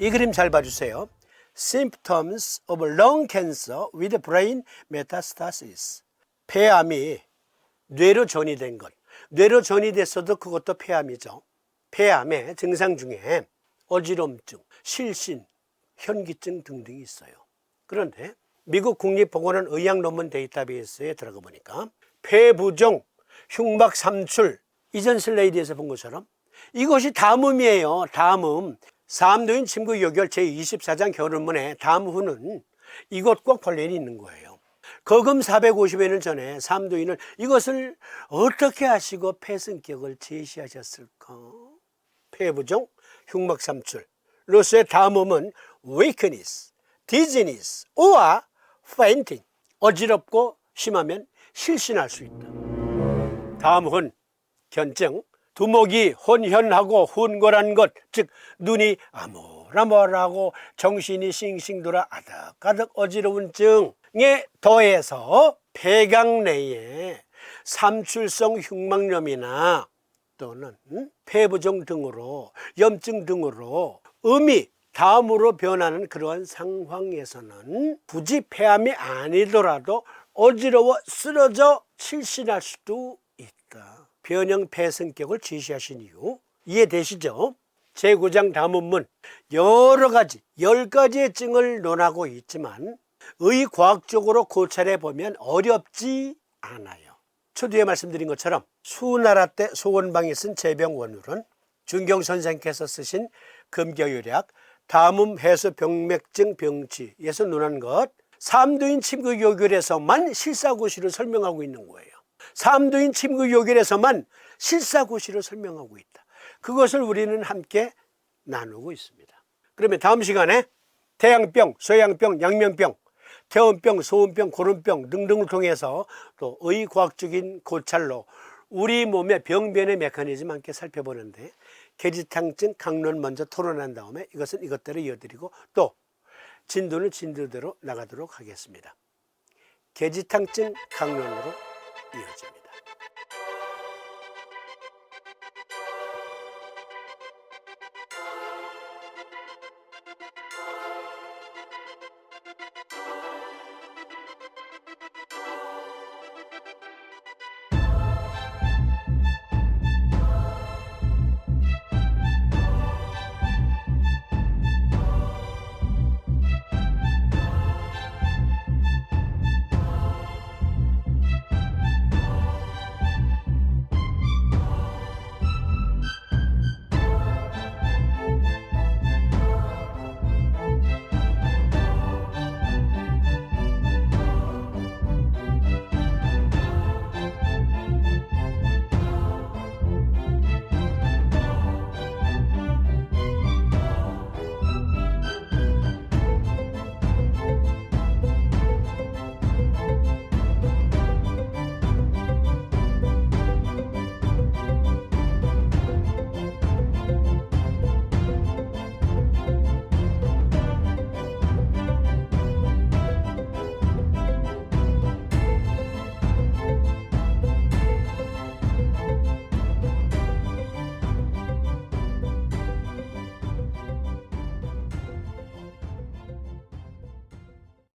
이 그림 잘 봐주세요. Symptoms of lung cancer with brain metastasis. 폐암이 뇌로 전이된 것. 뇌로 전이됐어도 그것도 폐암이죠. 폐암의 증상 중에 어지럼증, 실신, 현기증 등등이 있어요. 그런데 미국 국립보건원 의학 논문 데이터베이스에 들어가 보니까 폐부종, 흉막 삼출, 이전 슬레이드에서 본 것처럼 이것이 담음이에요. 담음. 삼도인 침구 요결 제24장 결혼문에 담후는 이것과 관련이 있는 거예요. 거금 450여년 전에 삼도인은 이것을 어떻게 하시고 폐승격을 제시하셨을까? 폐부종, 흉막 삼출. 로스의 담음은 weakness, dizziness, or fainting. 어지럽고 심하면 실신할 수 있다. 다음은 견증, 두목이 혼현하고 훈골한 것, 즉 눈이 아무라모라고 정신이 싱싱 돌아 아득아득 어지러운 증에 더해서 폐강 내에 삼출성 흉막염이나 또는 폐부종 등으로 염증 등으로 음이 다음으로 변하는 그러한 상황에서는 굳이 폐암이 아니더라도 어지러워 쓰러져 실신할 수도 있다. 변형 폐성격을 지시하신 이유 이해되시죠? 제9장 담음문 여러 가지, 열 가지의 증을 논하고 있지만 의과학적으로 고찰해 보면 어렵지 않아요. 초두에 말씀드린 것처럼 수나라 때 소원방이 쓴 제병 원울은 준경 선생께서 쓰신 금교요약 담음 해소 병맥증 병치에서 논한 것 삼도인 침구 요결에서만 실사고시를 설명하고 있는 거예요. 삼도인 침구 요결에서만 실사고시를 설명하고 있다. 그것을 우리는 함께 나누고 있습니다. 그러면 다음 시간에 태양병, 소양병, 양면병, 태원병, 소음병, 고름병 등등을 통해서 또 의과학적인 고찰로 우리 몸의 병변의 메커니즘 함께 살펴보는데 계지탕증 강론 먼저 토론한 다음에 이것은 이것대로 이어드리고 또 진도는 진도대로 나가도록 하겠습니다. 계지탕증 강론으로 이어집니다.